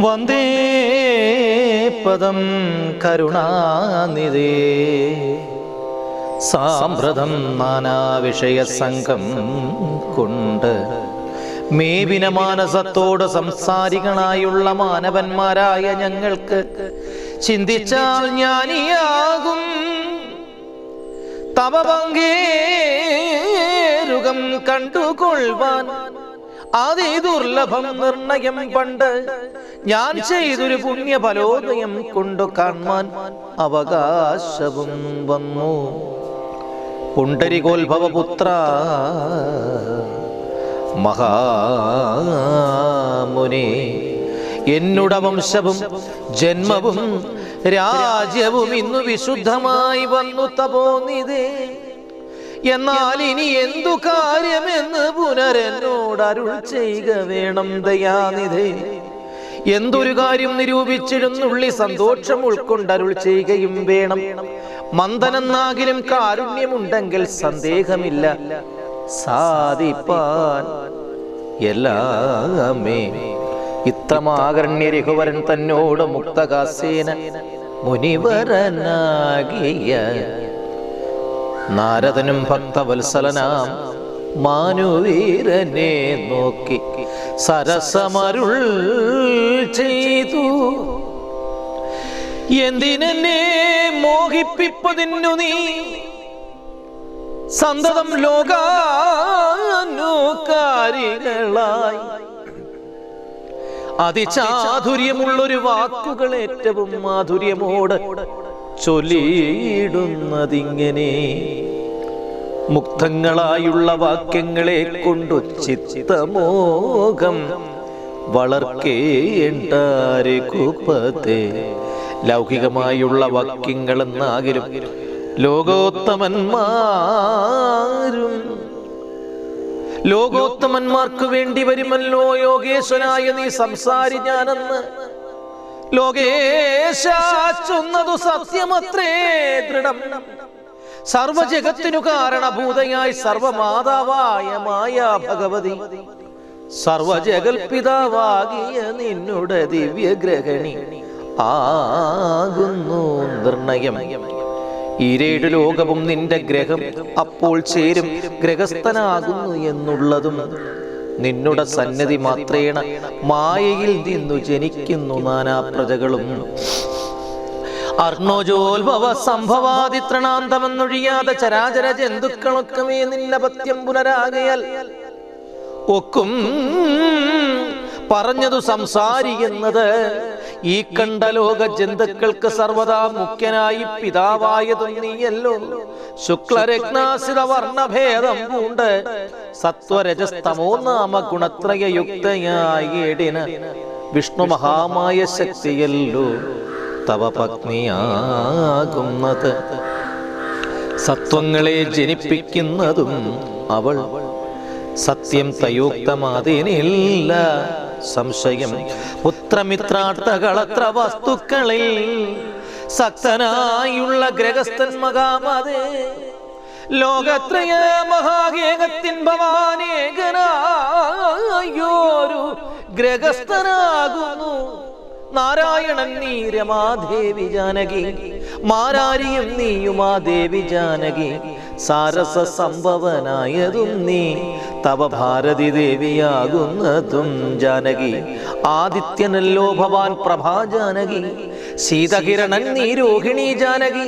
വന്ദേ പദം കരുണാനിധേ. സാമ്പ്രതം നാനാവിഷയസംഘം കൊണ്ട് മേവിന മാനസത്തോട് സംസാരികളായുള്ള മാനവന്മാരായ ഞങ്ങൾക്ക് ചിന്തിച്ചാൽ ജ്ഞാനിയാകും. തവ പങ്കേരുകം കണ്ടുകൊള്ളുവാൻ അതേ ദുർലഭം നിർണയം പണ്ട് ഞാൻ ചെയ്തൊരു പുണ്യ ഫലോദയം കൊണ്ടു കാണാൻ അവകാശവും വന്നു. പുണ്ടരികോത്ഭവപുത്ര മഹാമുനി എന്നുട വംശവും ജന്മവും രാജ്യവും ഇന്നു വിശുദ്ധമായി വന്നു തപോന്നിതേ. എന്നാൽ ഇനി എന്തു കാര്യമെന്ന് പുനരെന്നോട് ചെയ്യുക വേണം ദയാനിധേ. എന്തൊരു കാര്യം നിരൂപിച്ചിരുന്നുള്ളി സന്തോഷം ഉൾക്കൊണ്ട് അരുൾ ചെയ്യുകയും വേണം. മന്ദനെന്നാകിലും കാരുണ്യമുണ്ടെങ്കിൽ സന്ദേഹമില്ല. സാധിപ്പാൻ എല്ലാമേ. ഇത്രമാകരണ്യ രഘുവരൻ തന്നോട് മുക്തകാസേന മുനിവരനാകിയ നാരദനും ഭക്തവത്സലനാം മാനുവീരനെ നോക്കി സരസമരുൾ ചെയ്തു. എന്തിനെന്നെ മോഹിപ്പിപ്പതിന്നു നീ? സന്തതം ലോകാനുകാരികളായി. അതിചാതുര്യമുള്ളൊരു വാക്കുകൾ ഏറ്റവും മാധുര്യമോട് ചൊല്ലിയിടുന്നതിങ്ങനെ. മുക്തങ്ങളായുള്ള വാക്യങ്ങളെ കൊണ്ടു ചിത്തമോകം വളർക്കേണ്ടാരെ കുപ്പത്തെ ലൗകികമായുള്ള വാക്യങ്ങളെന്നാകിലും ലോകോത്തമന്മാരും ലോകോത്തമന്മാർക്ക് വേണ്ടി വരുമല്ലോ യോഗേശ്വരായ നീ സംസാരി ഞാനെന്ന് ലോകേശാച്ചുന്നതു സത്യമത്രേ ദൃഢം. സർവജഗത്തിനു കാരണഭൂതയായി സർവമാതാവായ മായ ഭഗവതി. സർവജഗൽപിതാവാകിയ നിന്നുടെ ദിവ്യഗ്രഹണി ആകുന്നു നിർണയം. ഈരേഴു ലോകവും നിന്റെ ഗ്രഹം അപ്പോൾ ചേരും ഗ്രഹസ്ഥനാകുന്നു എന്നുള്ളതും നിന്നുടെ സന്നിധി മാത്രേണ മായയിൽ നിന്നു ജനിക്കുന്നു നാനാ പ്രജകളും അർണോജോത്ഭവ സംഭവാദിത്രണാന്തമെന്നൊഴിയാതെ ചരാചര ജന്തുക്കളൊക്കമേ നിന്നപത്യം പുനരാകയാൽ ഒക്കും പറഞ്ഞതു സംസാരിക്കുന്നത് ഈ കണ്ട ലോക ജന്തുക്കൾക്ക് സർവദാ മുഖ്യനായി പിതാവായതും നീയല്ലോ. ശുക്ലരത്നാസിത വർണഭേദം പൂണ്ട് സത്വരജസ്തമോ നാമ ഗുണത്രയയുക്തയായിടിന് വിഷ്ണു മഹാമായ ശക്തിയല്ലോ. തവ പത്നിയാകുന്നത്. സത്വങ്ങളെ ജനിപ്പിക്കുന്നതും അവൾ സത്യം തയോക്തമാതിനില്ല. സംശയം. പുത്രമിത്രാർത്ഥകളത്ര വസ്തുക്കളിൽ സക്തനായുള്ള ഗ്രഹസ്ഥൻ മകാമതേ. ലോകത്രയ മഹാഗേകത്തിൻ ഭവാനേകനായോരു ഗ്രഹസ്ഥനാകുന്നു നാരായണൻ നീ രമാദേവി ജാനകി മാരാരിയും നീയുമാ ദേവി ജാനകി. സാരസ സംഭവനായതും നീ തവ ഭാരതി ദേവിയാകുന്നതും ജാനകി. ആദിത്യനല്ലോ ഭവാൻ പ്രഭാ ജാനകി ശീതകിരണൻ നീ രോഹിണി ജാനകി.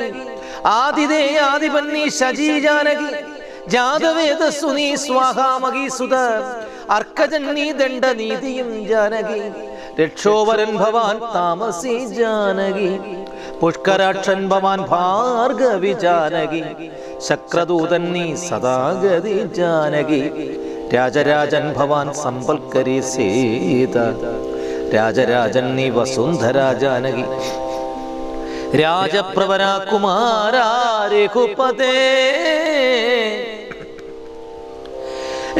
ആദിതേ ആദിപൻ നീ ശജി ജാനകി. ജാതവേദസ്സു നീ സ്വാഹാമകീസുത അർക്കജൻ നീ ദണ്ഡനീതിയും ജാനകി. രക്ഷോവരൻ ഭവാൻ താമസി ജാനകി പുഷ്കരാക്ഷൻ ഭവാൻ ഭാർഗവി ജാനകി ശക്രദൂതൻ നീ സദാഗതി ജാനകി രാജരാജൻ ഭവാൻ സമ്പൽക്കരി സീത രാജരാജൻ നീ വസുന്ധര ജാനകി രാജപ്രവര കുമാര രഘുപതേ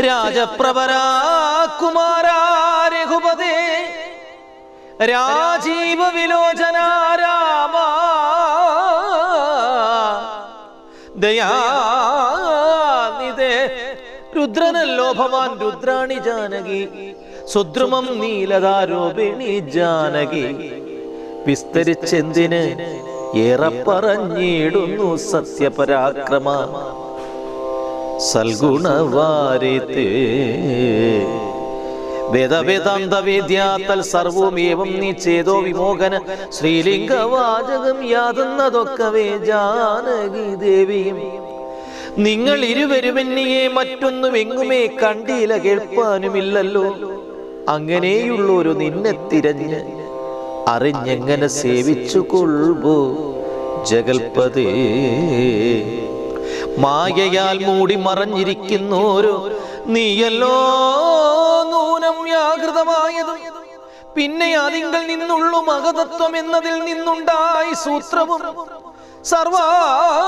രാജപ്രവര കുമാര രഘുപതേ രാജീവ വിലോചന രാമ. ദയാനിതേ രുദ്രനല്ലോ ഭവാൻ രുദ്രാണി ജാനകി. സുദ്രുമം നീലതാരോപിണി ജാനകി. വിസ്തരിച്ചെന്തിന് ഏറെ പറഞ്ഞിടുന്നു സത്യപരാക്രമ. സൽഗുണവാരിത്തേ. വേദവേദാന്ത വേദ്യാത്തൽ സർവമേവം നീ ചേതോ വിമോകന ശ്രീലിംഗവാചകം യാതുന്നതൊക്കവേ ജാനകി ദേവിയും. നിങ്ങൾ ഇരുവരുമെന്നിയെ മറ്റൊന്നും എങ്ങുമേ കണ്ടില്ല കേൾപ്പാനുമില്ലല്ലോ. അങ്ങനെയുള്ളൊരു നിന്നെ തിരഞ്ഞ് അറിഞ്ഞെങ്ങനെ സേവിച്ചു കൊള്ളു ജഗൽപതേ. മായയാൽ മൂടി മറഞ്ഞിരിക്കുന്നോരോ നീയല്ലോ നൂനം വ്യാകൃതമായതും. പിന്നെ അതിങ്കൽ നിന്നുള്ളു മഹതത്വം എന്നതിൽ നിന്നുണ്ടായി സൂത്രവും സർവാത്മാവായ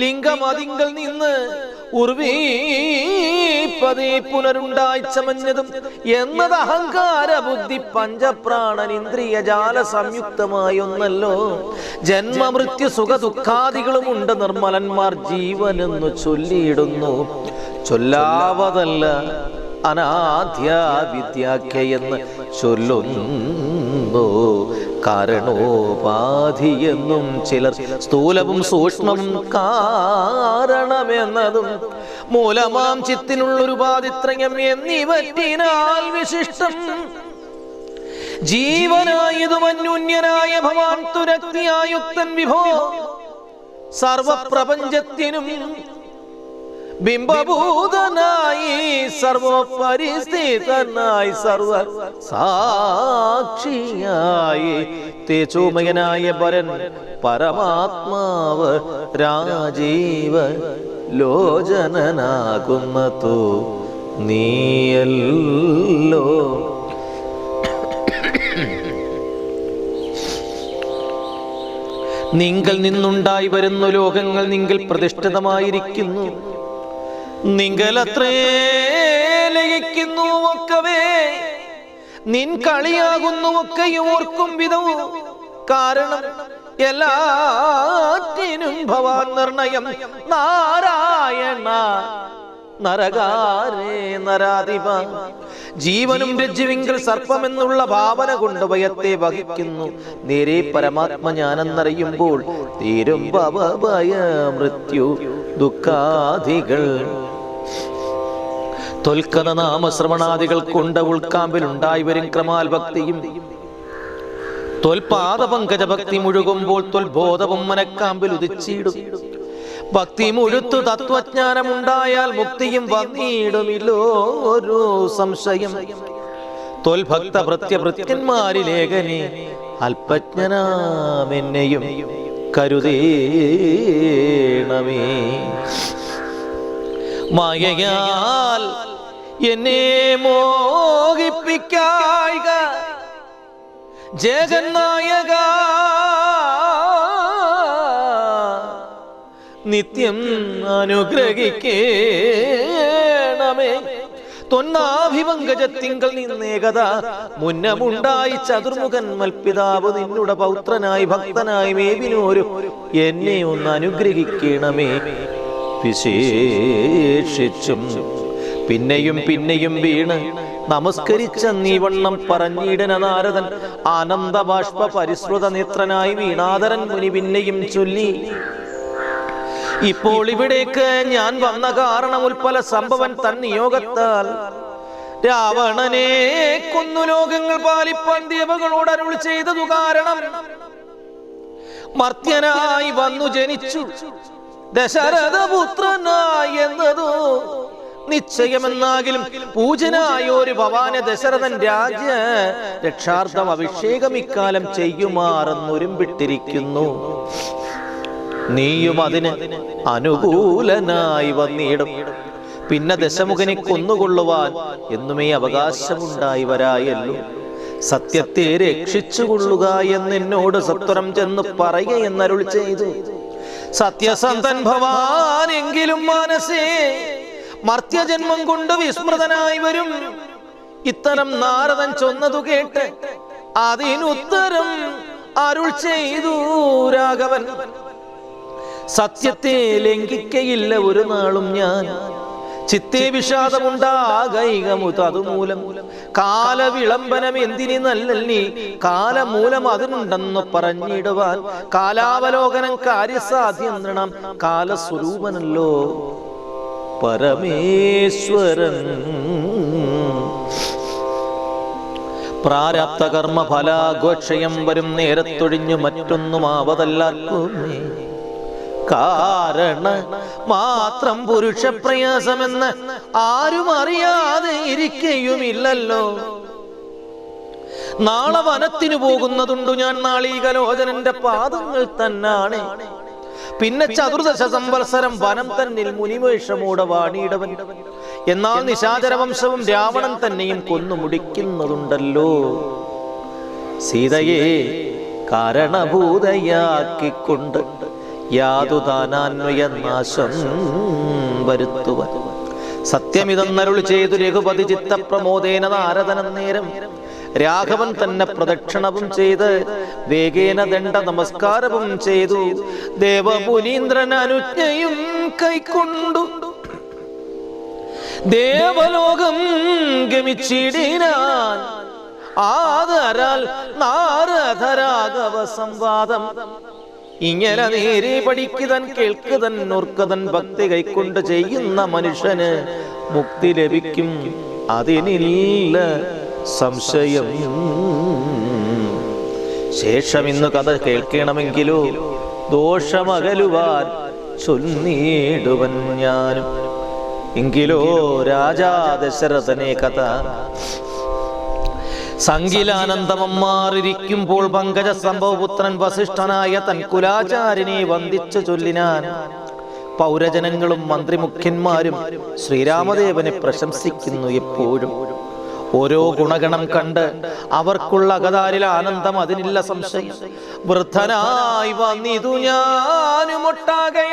ലിംഗം അതിങ്കൽ നിന്ന് ഉർവീപ്പതേ പുനരുണ്ടായി ചമഞ്ഞതും എന്നത് അഹങ്കാര ബുദ്ധി പഞ്ചപ്രാണൻ ഇന്ദ്രിയ ജാല സംയുക്തമായ ഒന്നല്ലോ ജന്മമൃത്യു സുഖ ദുഃഖാദികളും ഉണ്ട് നിർമ്മലന്മാർ ജീവനെന്നു ചൊല്ലിയിടുന്നു. ചൊല്ലാവതല്ല അനാദ്യ വിദ്യാഖ്യയെന്ന് ചൊല്ലുന്നു. കാരണോപാധിയെന്നും ചിലർ സ്ഥൂലവും സൂക്ഷ്മവും കാരണമെന്നതും മൂലമാം ചിത്തിനുള്ളൊരു പാതിത്രയം എന്നിവറ്റിനാൽ വിശിഷ്ടം. ജീവനായതും അന്യൂന്യനായ ഭവാൻ തുരക്തിയായുക്തൻ വിഭോ. സർവപ്രപഞ്ചത്തിനും ബിംബഭൂതനായി സർവപരിസ്ഥിതനായി സർവ സാക്ഷിയായി തേജോമയനായ പരൻ പരമാത്മാവ് രാജീവ ലോചനനാകുന്നതു നീയല്ലോ. നിങ്ങൾ നിന്നുണ്ടായി വരുന്ന ലോകങ്ങൾ നിങ്ങൾ പ്രതിഷ്ഠിതമായിരിക്കുന്നു. ലയിക്കുന്നു ഒക്കവേ. നിൻ കളിയാകുന്നു ഓർക്കും വിധവും കാരണം എല്ലാറ്റിനും ഭവാൻ നിർണയം. നാരായണ നരകാരേ നരാധിപ. ജീവനും രജ്ജുവിങ്കിൽ സർപ്പമെന്നുള്ള ഭാവന കൊണ്ട് ഭയത്തെ വഹിക്കുന്നു. നേരെ പരമാത്മ ഞാനെന്നറിയുമ്പോൾ തീരും ഭവഭയ മൃത്യു ദുഃഖാദികൾ തൊൽക്കഥ നാമശ്രവണാദികൾ കൊണ്ട് ഉൾക്കാമ്പിൽ ഉണ്ടായി വരും ക്രമാൽ ഭക്തിയും തൊൽപാദ പങ്കജ ഭക്തി മുഴുകുമ്പോൾ തൊൽബോധവും മനക്കാമ്പിൽ ഉദിച്ചിടും. ഭക്തി മുഴുത്തു തത്വജ്ഞാനമുണ്ടായാൽ മുക്തിയും വന്നിടുമില്ലോ ഒരു സംശയം. തൊൽഭക്ത പ്രത്യഭൃത്യന്മാരിലേഖനെ അല്പജ്ഞനാമെന്നെയും കരുതേണമേ. മായയാൽ എന്നെ മോഹിപ്പിക്കായിക ജഗന്നായക നിത്യം അനുഗ്രഹിക്കേണമേ. തൊന്നാഭിപങ്കജത്തിങ്കൽ നിന്നേകത. മുന്നമുണ്ടായി ചതുർമുഖൻ മൽപിതാവ് നിന്നുടെ പൗത്രനായി ഭക്തനായി മേവിനോരു എന്നെ ഒന്ന് അനുഗ്രഹിക്കണമേ. വിശേഷിച്ചും പിന്നെയും പിന്നെയും വീണ്. നമസ്കരിച്ച നീവണ്ണം പറഞ്ഞിടന നാരദൻ ആനന്ദ ബാഷ്പ പരിശ്രുത നേത്രനായി വീണാദരൻ മുനി പിന്നെയും ചൊല്ലി. ഇപ്പോൾ ഇവിടേക്ക് ഞാൻ വന്ന കാരണം ഉൽപ്പല സംഭവൻ തൻ നിയോഗത്താൽ. രാവണനെ കൊന്നു ലോകങ്ങൾ പാലിപ്പാൻ ദേവകളോട് അരുൾ ചെയ്തതു കാരണം. മർത്യനായി വന്നു ജനിച്ചു. ദശരഥപുത്രനായി എന്നതോ നിശ്ചയമെന്നാകിലും പൂജനായ ഒരു ഭവാന ദശരഥൻ രാജ രക്ഷാർത്ഥം അഭിഷേകം ഇക്കാലം ചെയ്യുമാറെന്നൊരുമ്പിട്ടിരിക്കുന്നു. നീയും അതിന് അനുകൂലനായി വന്നിടും. പിന്നെ ദശമുഖനെ കൊന്നുകൊള്ളുവാൻ എന്നുമേ അവകാശമുണ്ടായി വരായല്ലോ. സത്യത്തെ രക്ഷിച്ചുകൊള്ളുക എന്ന് എന്നോട് സത്വരം ചെന്ന് പറയുക എന്നരുൾ ചെയ്തു. സത്യസന്ധൻ ഭവാനെങ്കിലും മനസ്സേ മർത്യജന്മം കൊണ്ട് വിസ്മൃതനായി വരും. ഇത്തരം നാരദൻ ചൊന്നതു കേട്ട് അതിനുത്തരം അരുൾ ചെയ്തു രാഘവൻ. സത്യത്തെ ലംഘിക്കയില്ല ഒരു നാളും ഞാൻ. ചിത്തേ വിഷാദമുണ്ടാകൈകമുത് അതുമൂലം. കാലവിളംബനം എന്തിനി നല്ലി കാലമൂലം അതിനുണ്ടെന്ന് പറഞ്ഞിടുവാൻ. കാലാവലോകനം കാര്യസാധ്യം കാലസ്വരൂപനല്ലോ. പരമേശ്വരൻ. പ്രാരാപ്ത കർമ്മ ഫലാഘോക്ഷയം വരും നേരത്തൊഴിഞ്ഞു മറ്റൊന്നും ആവതല്ലാക്കുമേ കാരണ മാത്രം പുരുഷ പ്രയാസമെന്ന് ആരും അറിയാതെ ഇരിക്കയുമില്ലല്ലോ. നാളെ വനത്തിനു പോകുന്നതുണ്ടു ഞാൻ നാളീകലോചനന്റെ പാദങ്ങൾ തന്നാണ്. പിന്നെ ചതുർദശ സംവത്സരം വനം തന്നിൽ മുനിവേഷമൂടെ വാണിയിടവൻ. എന്നാൽ നിശാചര വംശവും രാവണൻ തന്നെയും കൊന്നു മുടിക്കുന്നതുണ്ടല്ലോ സീതയെ കാരണഭൂതയാക്കിക്കൊണ്ട് യാതുദാനാന്വയ നാശം വരുത്തുവൻ. സത്യമിതെന്നരുൾ ചെയ്തു രഘുപതി ചിത്തപ്രമോദേന നാരദനം നേരം രാഘവൻ തന്നെ പ്രദക്ഷിണവും ചെയ്ത് വേഗേന ദണ്ഡ നമസ്കാരവും ചെയ്തു. ദേവമുനീന്ദ്രൻ അനുജ്ഞയും കൈക്കൊണ്ടു. ദേവലോകം ഗമിച്ചിടിനാൻ ആദരാൽ നാരധരാഘവ സംവാദം ഇങ്ങനെ നേരെ പഠിക്കുതൻ കേൾക്കുതൻ നോർക്കുതൻ ഭക്തി കൈക്കൊണ്ട് ചെയ്യുന്ന മനുഷ്യന് മുക്തി ലഭിക്കും. അതിനില്ല. സംശയം. ശേഷം ഇന്ന് കഥ കേൾക്കണമെങ്കിലോ ദോഷമകലുവാൻ ചൊല്ലിടുവൻ ഞാനും. എങ്കിലോ രാജാ ദശരഥനെ കഥ. സങ്കിലാനന്ദമമ്മാറിരിക്കുമ്പോൾ പങ്കജ സംഭവപുത്രൻ വസിഷ്ഠനായ തൻ കുലാചാരിനെ വന്ദിച്ചു ചൊല്ലിനാൻ പൗരജനങ്ങളും മന്ത്രിമുഖ്യന്മാരും ശ്രീരാമദേവനെ പ്രശംസിക്കുന്നു എപ്പോഴും. ഓരോ ഗുണഗണം കണ്ട് അവർക്കുള്ള അകതാരിൽ ആനന്ദം അതിനില്ല സംശയം. വൃദ്ധനായി വന്നിതു ഞാനുമൊട്ടാകയാൽ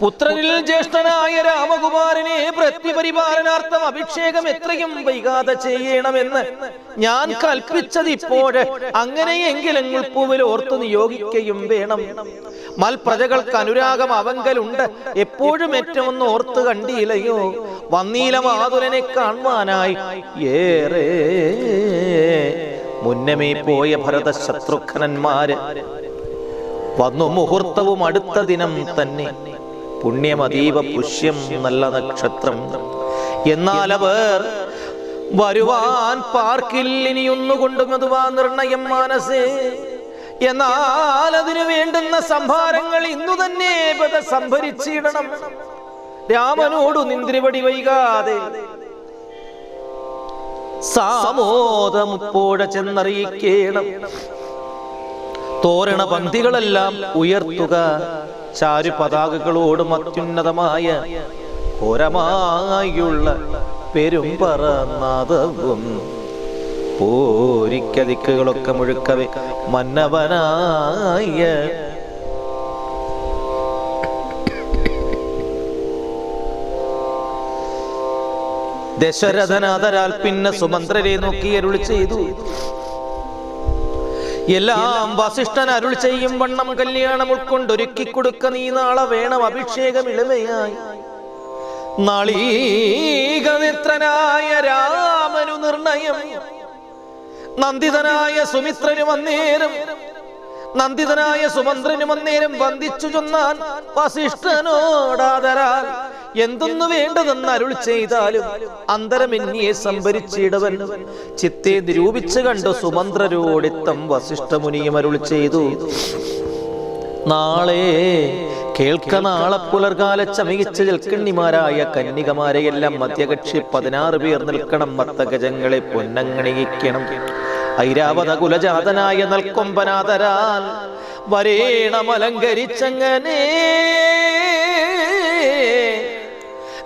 പുത്രനിൽ ജ്യേഷ്ഠനായ രാമകുമാരനെ പ്രത്യപരിപാലനാർത്ഥം അഭിഷേകം എത്രയും വൈകാതെ ചെയ്യണമെന്ന് ഞാൻ കൽപ്പിച്ചത് ഇപ്പോഴ് അങ്ങനെയെങ്കിലും ഉൾപ്പൂവിൽ ഓർത്തു നിയോഗിക്കുകയും വേണം. മൽപ്രജകൾക്ക് അനുരാഗം അവങ്കലുണ്ട്. എപ്പോഴും ഏറ്റവും ഓർത്ത് കണ്ടിയില്ലയോ വന്നീല മാതുലനെ കാണുവാനായി ഏറെ മുന്നമേ പോയ ഭരത ശത്രുഘ്നന്മാര് വന്നു മുഹൂർത്തവും അടുത്ത ദിനം തന്നെ. പുണ്യമതീവ പുഷ്യം നല്ല നക്ഷത്രം. എന്നാൽ അവർ വരുവാൻ പാർക്കിൽ ഇനിയൊന്നുകൊണ്ടും അതുവാ നിർണയം മാനസ്. എന്നാൽ അതിനു വേണ്ടുന്ന സംഭാരങ്ങൾ ഇന്നു തന്നെ സംഭരിച്ചിടണം. രാമനോടു നിന്ദ്രിപടി വൈകാതെ സാമോദമുപ്പോഴ ചെന്നറിയിക്കേണം. തോരണ പന്തികളെല്ലാം ഉയർത്തുക. ചാരു പതാകകളോടും അത്യുന്നതമായ ഘോരമായുള്ള പെരുമ്പറനാദവും പോരിക്കതിക്കുകളൊക്കെ മുഴുക്കവെ മന്നവനായ ദശരഥനാഥരാൽ പിന്നെ സുമന്ത്രരെ നോക്കി അരുളി ചെയ്തു. എല്ലാം വസിഷ്ഠൻ അരുൾ ചെയ്യും വണ്ണം കല്യാണം ഉൾക്കൊണ്ടൊരുക്കി കൊടുക്ക നീ നാളെ വേണം അഭിഷേകം ഇളമയായി നാളീകനിത്രനായ രാമനു നിർണയം. നന്ദിതനായ സുമിത്രനു വന്നേരം. നന്ദിതനായ സുമന്ത്രനു വന്നേരം വന്ദിച്ചു ചൊന്നാൻ വസിഷ്ഠനോടാതരാൽ എന്തൊന്നു വേണ്ടതെന്ന് അരുൾ ചെയ്താലും അന്തരമെന്നിയെ സംഭരിച്ചിടവൻ. ചിത്തെ നിരൂപിച്ചു കണ്ടു സുമന്ത്രരോടിത്തം വസിഷ്ഠമുനിയും അരുൾ ചെയ്തു. നാളെ കേൾക്ക നാളെ പുലർകാല ചമയിച്ച ജൽക്കണ്ണിമാരായ കന്യകമാരെയെല്ലാം മധ്യകക്ഷി പതിനാറ് പേർ നിൽക്കണം. മത്തഗജങ്ങളെ പൊന്നങ്ങണിയിക്കണം. ഐരാവത കുലജാതനായ നൽക്കൊമ്പനാതരാൽ വരേണമലങ്കരിച്ചങ്ങനെ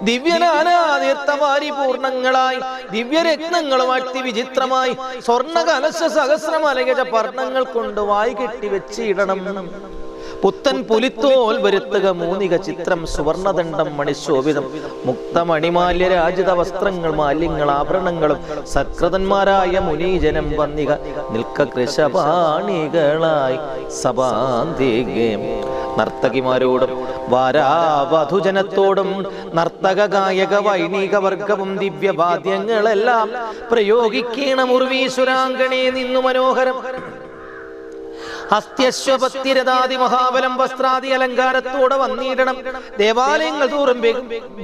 ദിവ്യനാനാതീർത്ഥവാരി പൂർണങ്ങളായി ദിവ്യരത്നങ്ങളും അതിവിചിത്രമായി സ്വർണ കലശ സഹസ്രമലയജ പർണങ്ങൾ കൊണ്ട് വായി കെട്ടി വെച്ചിടണം. പുത്തൻ പുലിത്തോൽ വരുത്തുക മൂന്നിക ചിത്രം സുവർണദണ്ഡം മണിശോഭിതം. മുക്തമണിമാല്യ രാജിത വസ്ത്രങ്ങൾ മാലിന്യങ്ങൾ ആഭരണങ്ങളും സത്കൃതന്മാരായ മുനീജനം വന്നിക നിൽക്ക കൃഷപാണികളായി സഭാന്തികം. നർത്തകിമാരോടും വാരാവധുജനത്തോടും നർത്തക ഗായക വൈണിക വർഗവും ദിവ്യവാദ്യങ്ങളെല്ലാം പ്രയോഗിക്കണം ഉർവീശ്വരാങ്കണേ നിന്നു മനോഹരം. ഹസ്ത്യശ്വപത്തിരതാദി മഹാബലം വസ്ത്രാദി അലങ്കാരത്തോടെ വന്നിടണം. ദേവാലയങ്ങൾ തോറും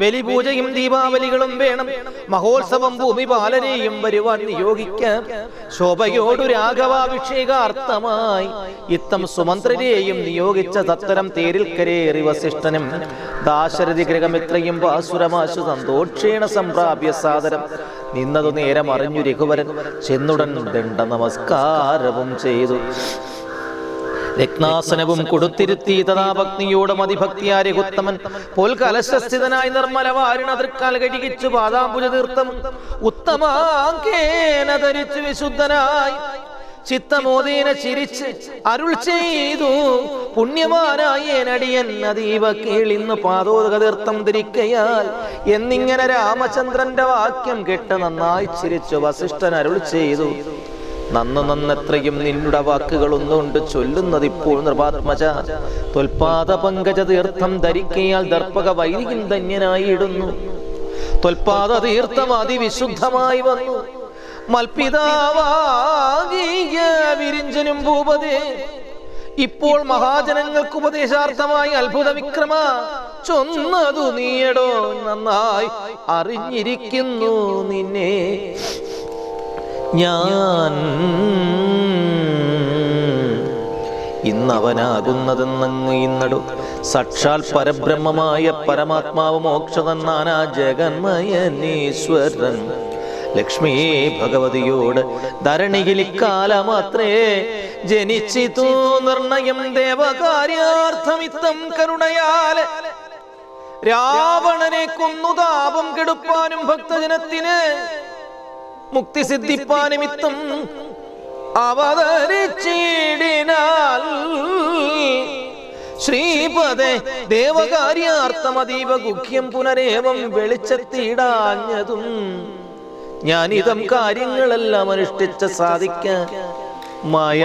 ബലിപൂജയും ദീപാവലികളും വേണം. മഹോത്സവം ഭൂമി പാലനെയും വരുവാൻ നിയോഗിക്കാം. ശോഭയോടു രാഘവാഭിഷേകാർത്ഥമായി ഇത്തം സുമന്ത്രരെയും നിയോഗിച്ച തത്തരം തേരിൽ കരേറി വസിഷ്ഠനും ദാശരഥി ഗൃഹമിത്രയും പാസുരമാശു സന്തോഷേണ സംപ്രാപ്യ സാദരം. നിന്നതു നേരം അറിഞ്ഞു രഘുവരൻ ചെന്നുടൻ ദണ്ഡ നമസ്കാരവും ചെയ്തു. രത്നാസനവും കൊടുത്തിരുത്തി തഥാഭക്തിയോട് മതിഭക്തിയാരെ ഉത്തമൻ പോൽ കലശസ്ഥിതനായി നിർമ്മല വാരിണ തൃക്കാൽ കടികിച്ചു പാദാംബുജ തീർത്ഥം ഉത്തമാങ്കേന ധരിച്ചു വിശുദ്ധനായി ചിത്തമോദീന ചിരിച്ച് അരുൾ ചെയ്തു പുണ്യവാനായേനടിയൻ അതീവ കേളിന്ന് പാദോദക തീർത്ഥം ധരിക്കയാൽ എന്നിങ്ങനെ രാമചന്ദ്രന്റെ വാക്യം കെട്ട് നന്നായി ചിരിച്ചു വസിഷ്ഠൻ അരുൾ ചെയ്തു. നന്നു നന്നത്രയും നിന്നുടെ വാക്കുകൾ ഒന്നുകൊണ്ട് ചൊല്ലുന്നത് ഇപ്പോൾ നിർവാത്മജ. തൊൽപാദ പങ്കജ തീർത്ഥം ധരിക്കയാൽ ദർപ്പക വൈരികൻ ധന്യനായിടുന്നു. തൊൽപാദ തീർത്ഥം അതിവിശുദ്ധമായി വന്നു. മൽപിതാവാകിയ വിരിഞ്ചനും ഭൂപതേ ഇപ്പോൾ മഹാജനങ്ങൾക്ക് ഉപദേശാർത്ഥമായി അത്ഭുത വിക്രമ ചൊന്നതു നീയടോ നന്നായി അറിഞ്ഞിരിക്കുന്നു നിന്നെ. ഞാൻ ഇന്നവനാകുന്നതെന്നങ്ങ് ഇന്നടു സാക്ഷാൽ പരബ്രഹ്മമായ പരമാത്മാവ് മോക്ഷതന്നാനാ ജഗന്മയനീശ്വരൻ. ലക്ഷ്മി ഭഗവതിയോട് ധരണിയിൽ ഇക്കാലമാത്രേ ജനിച്ചിതു നിർണയം ദേവകാര്യാർത്ഥമിത്തം കരുണയാൽ രാവണനെ കൊന്നു താപം കെടുപ്പാനും ഭക്തജനത്തിന് മുക്തി സിദ്ധിപ്പാനിമിത്തം അവതരിച്ചിടിനാൽ ശ്രീപദേ ദേവകാര്യാർത്ഥമതീവ ഗുഖ്യം പുനരേവം വെളിച്ചത്തിടാഞ്ഞതും ഞാനിതം കാര്യങ്ങളെല്ലാം അനുഷ്ഠിച്ച സാധിക്ക മായ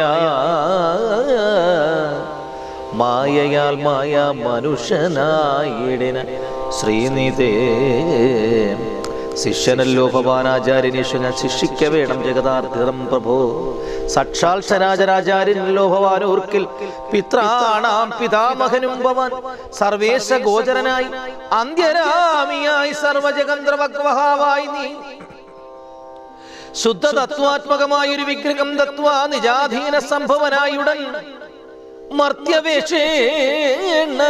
മായയാൽ മായ മനുഷ്യനായിടിന ശ്രീനിതേ ശിഷ്യനല്ലോ ഭവാനാചാര്യനീശു ഞാൻ ശിക്ഷിക്ക വേണം ജഗതാർത്ഥിതം പ്രഭോ. സാക്ഷാൽ ശരാചരാചാര്യനല്ലോ ഭവാനോർക്കിൽ പിത്രാണാം പിതാമഹനും ഭവാൻ സർവേശ ഗോചരനായി അന്ത്യരാമിയായി സർവജഗന്ത്രവക്വഹാവായി നീ. ശുദ്ധ തത്വാത്മകമായ ഒരു വിഗ്രഹം തത്വ നിജാധീന സംഭവനായുടൻ. മർത്യവേഷേണ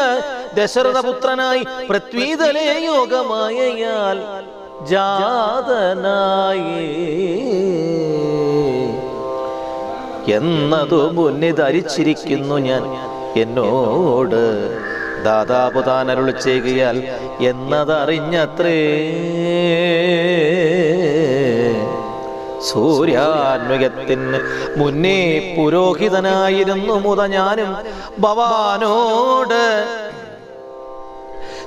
ദശരഥപുത്രനായി പൃഥ്വീതലേ യോഗമായയാൽ ജാതനായി. എന്നതു മുന്നി ധരിച്ചിരിക്കുന്നു ഞാൻ എന്നോട്. ദാതാപുതാൻ അരുൾ ചെയ്യുകയാൽ എന്നതറിഞ്ഞത്രേ. സൂര്യാന്വയത്തിന് മുന്നേ പുരോഹിതനായിരുന്നു മുത ഞാനും ഭവാനോട്.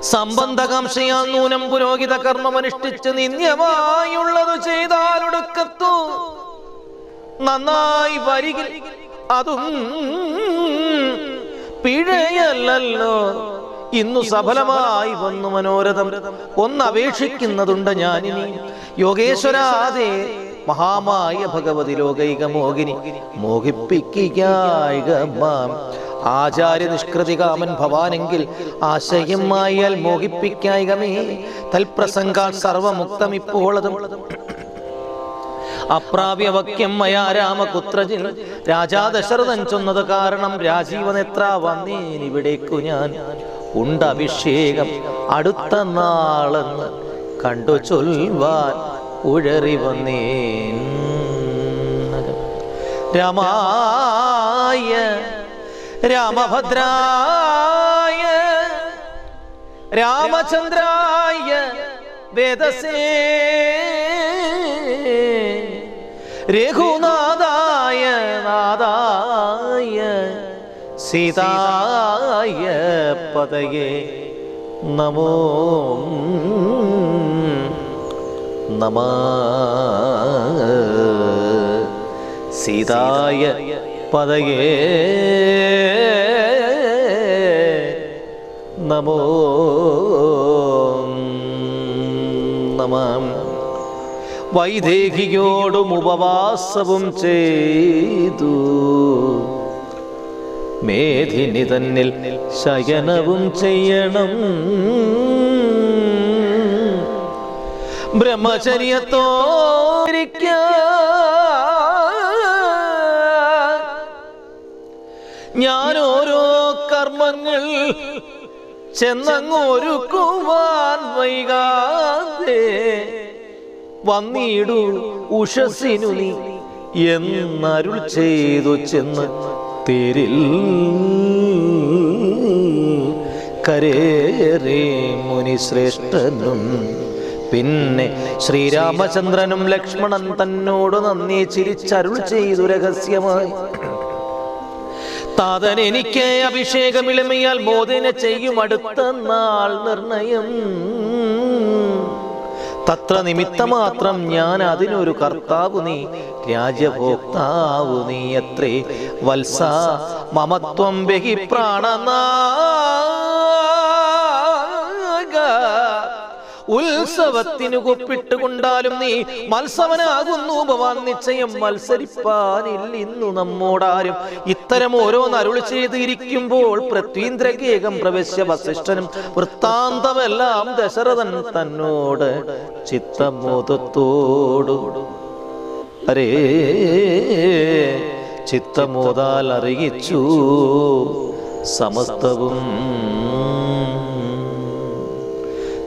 സംബന്ധകാംക്ഷയാൽ നൂനം പുരോഹിത കർമ്മമനുഷ്ഠിച്ച് നിന്ദ്യമായുള്ളത് ചെയ്താലൊടുക്കത്തു. നന്നായി വരികിൽ അതും പിഴയല്ലല്ലോ. ഇന്നു സഫലമായി വന്നു മനോരഥം. ഒന്ന് അപേക്ഷിക്കുന്നതുണ്ട് ഞാനിനി. യോഗേശ്വരാതെ മഹാമായ ഭഗവതി ലോകൈക മോഹിനി. മോഹിപ്പിക്കുക ആചാര്യ നിഷ്കൃതി കാമൻ ഭവാനെങ്കിൽ ആശയമായാൽ മോഹിപ്പിക്കായികമേ തൽപ്രസംഗാൽ സർവമുക്തം ഇപ്പോളതും. അപ്രാവ്യവക്യം മയാ രാമകുത്രജിൻ. രാജാ ദശരഥൻ ചൊന്നത് കാരണം രാജീവനെത്ര വന്നേനിവിടേക്കു ഞാൻ. ഉണ്ടഭിഷേകം അടുത്ത നാളെന്ന് കണ്ടു ചൊൽവാൻ ഉഴറി വന്നേൻ. രാമായ രാമഭദ്രായ രാമചന്ദ്രായ വേദസേ രഘുനാഥായ നാദായ സീതായ പതയേ നമോ നമ. സീതായ പതയേ നമോ നമ. വൈദേഹിയോടും ഉപവാസവും ചെയ്തു. മേധിനി തന്നിൽ ശയനവും ചെയ്യണം. ബ്രഹ്മചര്യത്തോരിക്കാൻ ഞാൻ ഓരോ കർമ്മങ്ങൾ ചെന്നങ്ങോരുക്കുവാൻ വൈകാതെ വന്നിടു ഉഷസിനു നീ എന്നരുൾ ചെയ്തു ചെന്ന് തേരിൽ കരേറേ മുനിശ്രേഷ്ഠനും പിന്നെ ശ്രീരാമചന്ദ്രനും ലക്ഷ്മണൻ തന്നോട് നന്ദി ചിരിച്ചരുൾ ചെയ്തു രഹസ്യമായി. താതൻ എനിക്ക് അഭിഷേകമിളമയാൽ ബോധന ചെയ്യും അടുത്ത നാൾ നിർണയം. തത്ര നിമിത്തമാത്രം ഞാൻ അതിനൊരു കർത്താവ് നീ രാജഭോക്താവു നീ അത്രേ. വത്സ മമത്വം ബഹി പ്രാണനാഗ ഉത്സവത്തിന് കൊപ്പിട്ടുകൊണ്ടാലും നീ മത്സവനാകുന്നു ഭവാൻ നിശ്ചയം മത്സരിപ്പാനില്ല ഇന്നു നമ്മോടാരും ഇത്തരം ഓരോന്ന് അരുൾ ചെയ്തിരിക്കുമ്പോൾ പൃഥ്വീന്ദ്രകേകം പ്രവശ്യ വസിഷ്ഠനും വൃത്താന്തമെല്ലാം ദശരഥൻ തന്നോട് ചിത്തമോദത്തോടു അരേ ചിത്തമോതാൽ അറിയിച്ചു സമസ്തവും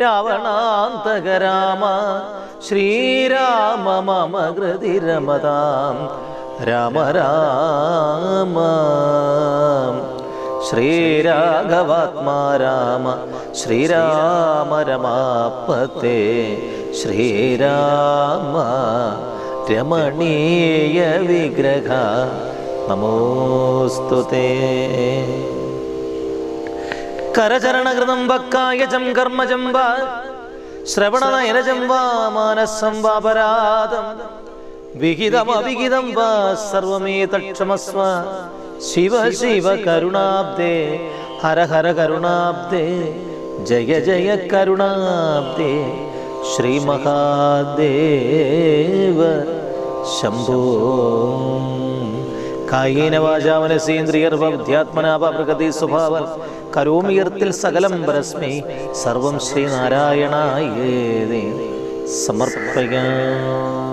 രാവണാന്തക രാമ ശ്രീരാമ മമ ഹൃതി രമതാം. രാമ രാമ ശ്രീരാഘവാത്മാ രാമ ശ്രീരാമ രമാപത്തെ ശ്രീരാമ രമണീയ വിഗ്രഹ. നമോസ്തുതേ. കരചരണകൃതം വക്കായജം കർമ്മജം വാ ശ്രവണനയനജം വാ മാനസം വാപരാധം വിഹിതമവിഹിതം വാ സർവമേ തക്ഷമസ്വ. ശിവ ശിവ കരുണാബ്ദേ ഹര ഹര കരുണാബ്ദേ ജയ ജയ കരുണാബ്ദേ ശ്രീ മഹാദേവ ശംഭോ. കായേന വാചാ സ്വഭാവ പ്രകൃതി സ്വഭാവം. കരോമിയർത്തിൽ സകലം പരസ്മൈ. സർവം ശ്രീനാരായണായ സമർപ്പയാ.